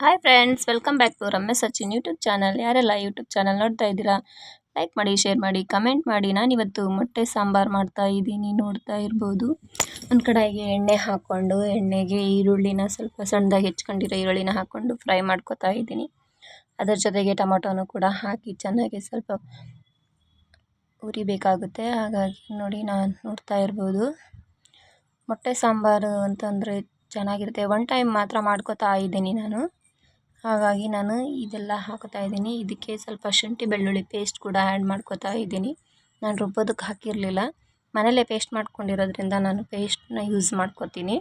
Hi friends welcome back to Ramya Sachin YouTube channel ಯಾರೆಲ್ಲ YouTube channel ನೋಡ್ತಾ ಇದ್ದೀರಾ like ಮಾಡಿ ಶೇರ್ ಮಾಡಿ ಕಮೆಂಟ್ ಮಾಡಿ. ನಾನಿವತ್ತು ಮೊಟ್ಟೆ ಸಾಂಬಾರು ಮಾಡ್ತಾ ಇದ್ದೀನಿ, ನೋಡ್ತಾ ಇರ್ಬೋದು. ಒಂದು ಕಡೆಗೆ ಎಣ್ಣೆ ಹಾಕ್ಕೊಂಡು, ಎಣ್ಣೆಗೆ ಈರುಳ್ಳಿನ ಸ್ವಲ್ಪ ಸಣ್ಣದಾಗಿ ಹೆಚ್ಕೊಂಡಿರೋ ಈರುಳ್ಳಿನ ಹಾಕ್ಕೊಂಡು ಫ್ರೈ ಮಾಡ್ಕೊತಾ ಇದ್ದೀನಿ. ಅದರ ಜೊತೆಗೆ ಟೊಮೊಟೊನು ಕೂಡ ಹಾಕಿ ಚೆನ್ನಾಗಿ ಸ್ವಲ್ಪ ಉರಿಬೇಕಾಗುತ್ತೆ ಹಾಗಾಗಿ ನೋಡಿ, ನಾನು ನೋಡ್ತಾ ಇರ್ಬೋದು. ಮೊಟ್ಟೆ ಸಾಂಬಾರು ಅಂತಂದರೆ ಚೆನ್ನಾಗಿರುತ್ತೆ. ಒನ್ ಟೈಮ್ ಮಾತ್ರ ಮಾಡ್ಕೊತಾ ಇದ್ದೀನಿ ನಾನು. ಹಾಗಾಗಿ ನಾನು ಇದೆಲ್ಲ ಹಾಕ್ತಾ ಇದ್ದೀನಿ. ಇದಕ್ಕೆ ಸ್ವಲ್ಪ ಶುಂಠಿ ಬೆಳ್ಳುಳ್ಳಿ ಪೇಸ್ಟ್ ಕೂಡ ಆ್ಯಡ್ ಮಾಡ್ಕೋತಾ ಇದ್ದೀನಿ. ನಾನು ರುಬ್ಬೋದಕ್ಕೆ ಹಾಕಿರಲಿಲ್ಲ. ಮನೇಲೇ ಪೇಸ್ಟ್ ಮಾಡ್ಕೊಂಡಿರೋದ್ರಿಂದ ನಾನು ಪೇಸ್ಟ್ನ ಯೂಸ್ ಮಾಡ್ಕೋತೀನಿ.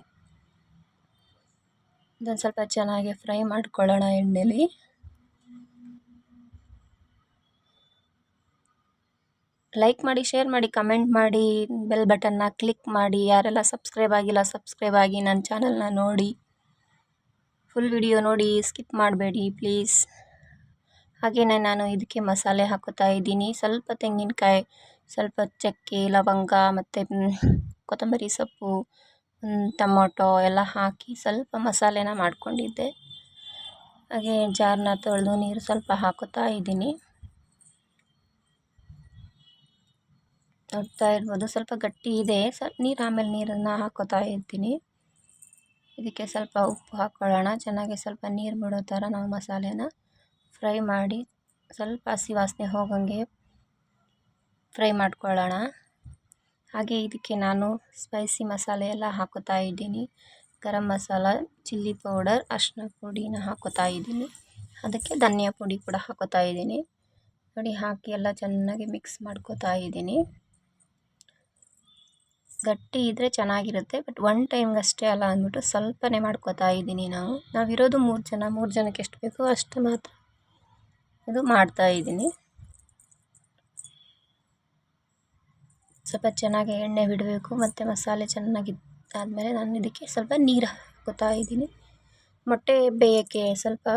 ಇದನ್ನು ಸ್ವಲ್ಪ ಚೆನ್ನಾಗಿ ಫ್ರೈ ಮಾಡ್ಕೊಳ್ಳೋಣ ಎಣ್ಣೆಲಿ. ಲೈಕ್ ಮಾಡಿ ಶೇರ್ ಮಾಡಿ ಕಮೆಂಟ್ ಮಾಡಿ ಬೆಲ್ ಬಟನ್ನ ಕ್ಲಿಕ್ ಮಾಡಿ. ಯಾರೆಲ್ಲ ಸಬ್ಸ್ಕ್ರೈಬ್ ಆಗಿಲ್ಲ ಸಬ್ಸ್ಕ್ರೈಬ್ ಆಗಿ ನನ್ನ ಚಾನಲ್ನ ನೋಡಿ. ಫುಲ್ ವಿಡಿಯೋ ನೋಡಿ ಸ್ಕಿಪ್ ಮಾಡಬೇಡಿ ಪ್ಲೀಸ್ ಹಾಗೆಯೇ ನಾನು ಇದಕ್ಕೆ ಮಸಾಲೆ ಹಾಕೋತಾ ಇದ್ದೀನಿ. ಸ್ವಲ್ಪ ತೆಂಗಿನಕಾಯಿ, ಸ್ವಲ್ಪ ಚಕ್ಕೆ, ಲವಂಗ ಮತ್ತು ಕೊತ್ತಂಬರಿ ಸೊಪ್ಪು ಟೊಮೊಟೊ ಎಲ್ಲ ಹಾಕಿ ಸ್ವಲ್ಪ ಮಸಾಲೆನ ಮಾಡಿಕೊಂಡಿದ್ದೆ. ಹಾಗೆ ಜಾರನ್ನ ತೊಳೆದು ನೀರು ಸ್ವಲ್ಪ ಹಾಕೋತಾ ಇದ್ದೀನಿ. ನೋಡ್ತಾ ಇರ್ಬೋದು. ಸ್ವಲ್ಪ ಗಟ್ಟಿ ಇದೆ. ಸ್ವಲ್ಪ ನೀರು ಆಮೇಲೆ ನೀರನ್ನು ಹಾಕೋತಾ ಇರ್ತೀನಿ ಇದಕ್ಕೆ ಸ್ವಲ್ಪ ಉಪ್ಪು ಹಾಕ್ಕೊಳ್ಳೋಣ ಚೆನ್ನಾಗಿ ಸ್ವಲ್ಪ ನೀರು ಬಿಡೋ ಥರ ನಾವು ಮಸಾಲೆನ ಫ್ರೈ ಮಾಡಿ ಸ್ವಲ್ಪ ಹಸಿ ವಾಸನೆ ಹೋಗಂಗೆ ಫ್ರೈ ಮಾಡ್ಕೊಳ್ಳೋಣ. ಹಾಗೆ ಇದಕ್ಕೆ ನಾನು ಸ್ಪೈಸಿ ಮಸಾಲೆ ಎಲ್ಲ ಹಾಕೋತಾ ಇದ್ದೀನಿ. ಗರಂ ಮಸಾಲ, ಚಿಲ್ಲಿ ಪೌಡರ್ ಅರಿಶಿನ ಪುಡಿನ ಹಾಕುತ್ತಾ ಇದ್ದೀನಿ. ಅದಕ್ಕೆ ಧನಿಯಾ ಪುಡಿ ಕೂಡ ಹಾಕುತ್ತಾ ಇದ್ದೀನಿ. ನೋಡಿ, ಹಾಕಿ ಎಲ್ಲ ಚೆನ್ನಾಗಿ ಮಿಕ್ಸ್ ಮಾಡ್ಕೋತಾ ಇದ್ದೀನಿ. ಗಟ್ಟಿ ಇದ್ದರೆ ಚೆನ್ನಾಗಿರುತ್ತೆ ಬಟ್ ಒನ್ ಟೈಮ್ಗಷ್ಟೇ ಅಲ್ಲ ಅಂದ್ಬಿಟ್ಟು ಸ್ವಲ್ಪನೇ ಮಾಡ್ಕೋತಾ ಇದ್ದೀನಿ ನಾವು. ನಾವಿರೋದು ಮೂರು ಜನ, ಮೂರು ಜನಕ್ಕೆ ಎಷ್ಟು ಬೇಕೋ ಅಷ್ಟು ಮಾತ್ರ ಇದು ಮಾಡ್ತಾ ಇದ್ದೀನಿ. ಸ್ವಲ್ಪ ಚೆನ್ನಾಗಿ ಎಣ್ಣೆ ಬಿಡಬೇಕು, ಮತ್ತು ಮಸಾಲೆ ಚೆನ್ನಾಗಿ ಆದಮೇಲೆ ನಾನು ಇದಕ್ಕೆ ಸ್ವಲ್ಪ ನೀರು ಹಾಕೋತಾ ಇದ್ದೀನಿ. ಮೊಟ್ಟೆ ಬೇಯೋಕ್ಕೆ ಸ್ವಲ್ಪ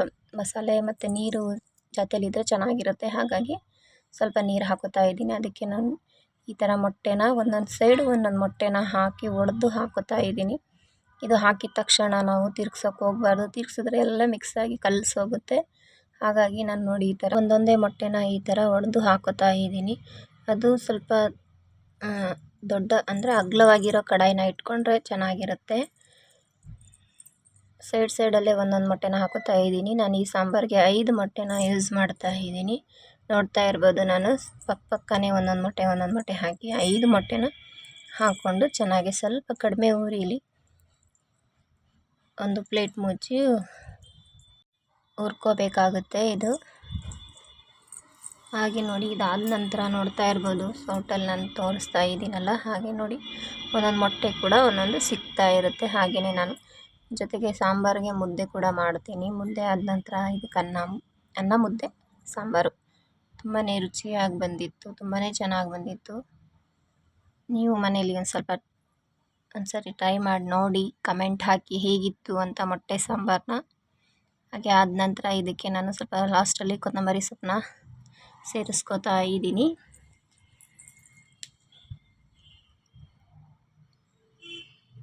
ಮಸಾಲೆ ಮತ್ತು ನೀರು ಜಾತಿಯಲ್ಲಿದ್ದರೆ ಚೆನ್ನಾಗಿರುತ್ತೆ, ಹಾಗಾಗಿ ಸ್ವಲ್ಪ ನೀರು ಹಾಕೋತಾ ಇದ್ದೀನಿ. ಅದಕ್ಕೆ ನಾನು ಈ ಥರ ಮೊಟ್ಟೆನ, ಒಂದೊಂದು ಸೈಡು ಒಂದೊಂದು ಮೊಟ್ಟೆನ ಹಾಕಿ ಒಡೆದು ಹಾಕೋತಾ ಇದ್ದೀನಿ. ಇದು ಹಾಕಿದ ತಕ್ಷಣ ನಾವು ತಿರ್ಗ್ಸೋಕೆ ಹೋಗ್ಬಾರ್ದು. ತಿರ್ಗ್ಸಿದ್ರೆ ಎಲ್ಲ ಮಿಕ್ಸ್ ಮಿಕ್ಸಾಗಿ ಕಲಸೋಗುತ್ತೆ. ಹಾಗಾಗಿ ನಾನು ನೋಡಿ ಈ ಥರ ಒಂದೊಂದೇ ಮೊಟ್ಟೆನ ಈ ಥರ ಒಡೆದು ಹಾಕೋತಾ ಇದ್ದೀನಿ. ಅದು ಸ್ವಲ್ಪ ದೊಡ್ಡ ಅಂದರೆ ಅಗಲವಾಗಿರೋ ಕಡಾಯಿನ ಇಟ್ಕೊಂಡ್ರೆ ಚೆನ್ನಾಗಿರುತ್ತೆ. ಸೈಡ್ ಸೈಡಲ್ಲೇ ಒಂದೊಂದು ಮೊಟ್ಟೆನ ಹಾಕುತ್ತಾ ಇದ್ದೀನಿ. ನಾನು ಈ ಸಾಂಬಾರಿಗೆ ಐದು ಮೊಟ್ಟೆನ ಯೂಸ್ ಮಾಡ್ತಾ ಇದ್ದೀನಿ. ನೋಡ್ತಾ ಇರ್ಬೋದು ನಾನು. ಪಕ್ಕ ಪಕ್ಕನೇ ಒಂದೊಂದು ಮೊಟ್ಟೆ ಒಂದೊಂದು ಮೊಟ್ಟೆ ಹಾಕಿ ಐದು ಮೊಟ್ಟೆನ ಹಾಕ್ಕೊಂಡು ಚೆನ್ನಾಗಿ ಸ್ವಲ್ಪ ಕಡಿಮೆ ಉರಿಲಿ ಒಂದು ಪ್ಲೇಟ್ ಮುಚ್ಚಿ ಹುರ್ಕೋಬೇಕಾಗುತ್ತೆ ಇದು. ಹಾಗೆ ನೋಡಿ, ಇದಾದ ನಂತರ ನೋಡ್ತಾ ಇರ್ಬೋದು. ಸೌಟಲ್ಲಿ ನಾನು ತೋರಿಸ್ತಾ ಇದ್ದೀನಲ್ಲ, ಹಾಗೆ ನೋಡಿ. ಒಂದೊಂದು ಮೊಟ್ಟೆ ಕೂಡ ಒಂದೊಂದು ಸಿಗ್ತಾ ಇರುತ್ತೆ. ಹಾಗೆಯೇ ನಾನು ಜೊತೆಗೆ ಸಾಂಬಾರಿಗೆ ಮುದ್ದೆ ಕೂಡ ಮಾಡ್ತೀನಿ. ಮುದ್ದೆ ಆದ ನಂತರ ಇದಕ್ಕೆ ಅನ್ನ ಅನ್ನ ಮುದ್ದೆ, ಸಾಂಬಾರು. ತುಂಬಾ ರುಚಿಯಾಗಿ ಬಂದಿತ್ತು ತುಂಬಾ ಚೆನ್ನಾಗಿ ಬಂದಿತ್ತು. ನೀವು ಮನೇಲಿ ಒಂದು ಸ್ವಲ್ಪ ಒಂದು ಸರಿ ಟ್ರೈ ಮಾಡಿ, ನೋಡಿ, ಕಮೆಂಟ್ ಹಾಕಿ ಹೇಗಿತ್ತು ಅಂತ ಮೊಟ್ಟೆ ಸಾಂಬಾರನ್ನ ಹಾಗೆ ಆದ ನಂತರ ಇದಕ್ಕೆ ನಾನು ಸ್ವಲ್ಪ ಲಾಸ್ಟಲ್ಲಿ ಕೊತ್ತಂಬರಿ ಸೊಪ್ಪನ್ನ ಸೇರಿಸ್ಕೋತಾ ಇದ್ದೀನಿ.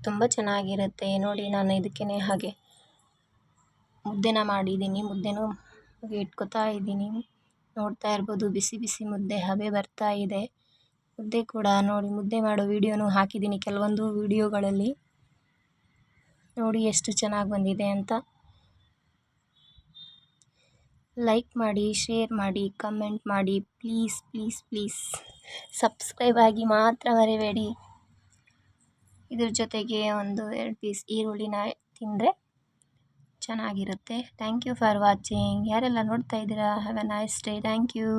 ತುಂಬ ಚೆನ್ನಾಗಿರುತ್ತೆ, ನೋಡಿ, ನಾನು ಇದಕ್ಕೇ ಹಾಗೆ ಮುದ್ದೆನ ಮಾಡಿದ್ದೀನಿ, ಮುದ್ದೆನೂ ಇಟ್ಕೋತಾ ಇದ್ದೀನಿ. ನೋಡ್ತಾ ಇರ್ಬೋದು. ಬಿಸಿ ಬಿಸಿ ಮುದ್ದೆ ಹಬೆ ಬರ್ತಾ ಇದೆ. ಮುದ್ದೆ ಕೂಡ ನೋಡಿ, ಮುದ್ದೆ ಮಾಡೋ ವೀಡಿಯೋನೂ ಹಾಕಿದ್ದೀನಿ ಕೆಲವೊಂದು ವಿಡಿಯೋಗಳಲ್ಲಿ. ನೋಡಿ ಎಷ್ಟು ಚೆನ್ನಾಗಿ ಬಂದಿದೆ ಅಂತ. ಲೈಕ್ ಮಾಡಿ, ಶೇರ್ ಮಾಡಿ, ಕಮೆಂಟ್ ಮಾಡಿ. Please please please. ಸಬ್ಸ್ಕ್ರೈಬ್ ಆಗಿ ಮಾತ್ರ ಮರಿಬೇಡಿ. ಇದ್ರ ಜೊತೆಗೆ ಒಂದು ಎರಡು ಪೀಸ್ ಈರುಳ್ಳಿನ ತಿಂದರೆ ಚೆನ್ನಾಗಿರುತ್ತೆ. ಥ್ಯಾಂಕ್ ಯು ಫಾರ್ ವಾಚಿಂಗ್ ಯಾರೆಲ್ಲ ನೋಡ್ತಾ ಇದ್ದೀರಾ? Have a nice day thank you